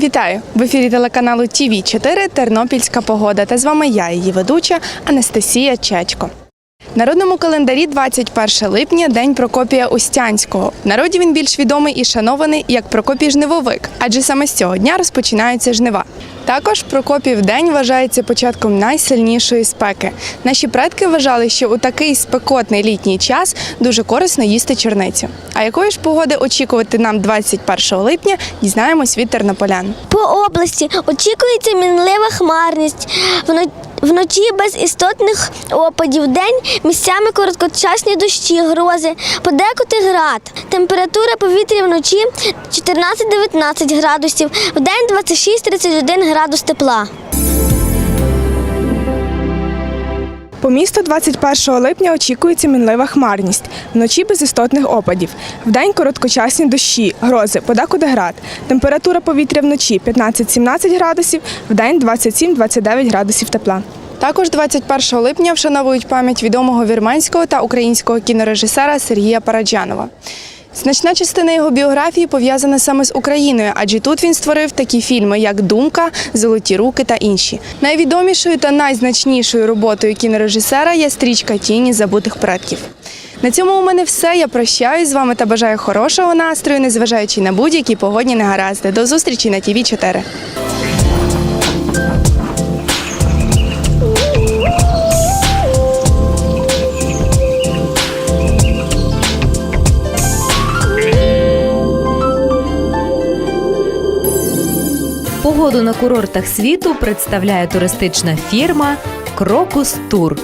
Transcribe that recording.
Вітаю в ефірі телеканалу ТВ 4 Тернопільська погода. Та з вами я, її ведуча Анастасія Чечко. Народному календарі 21 липня день Прокопія Устянського. В народі він більш відомий і шанований як Прокопій Жнивовик, адже саме з цього дня розпочинаються жнива. Також Прокопів день вважається початком найсильнішої спеки. Наші предки вважали, що у такий спекотний літній час дуже корисно їсти чорницю. А якої ж погоди очікувати нам 21 липня, дізнаємось від тернополян. По області очікується мінлива хмарність. Вно- Вночі без істотних опадів, день місцями короткочасні дощі, грози, подекуди град. Температура повітря вночі 14-19 градусів, в день 26-31 градус тепла. По місту 21 липня очікується мінлива хмарність. Вночі без істотних опадів. Вдень короткочасні дощі, грози, подекуди град. Температура повітря вночі 15-17 градусів, вдень 27-29 градусів тепла. Також 21 липня вшановують пам'ять відомого вірменського та українського кінорежисера Сергія Параджанова. Значна частина його біографії пов'язана саме з Україною, адже тут він створив такі фільми, як Думка, Золоті руки та інші. Найвідомішою та найзначнішою роботою кінорежисера є стрічка Тіні забутих предків. На цьому у мене все. Я прощаюсь з вами та бажаю хорошого настрою, незважаючи на будь-які погодні негаразди. До зустрічі на ТВ 4 Погоду на курортах світу представляє туристична фірма Крокус Тур.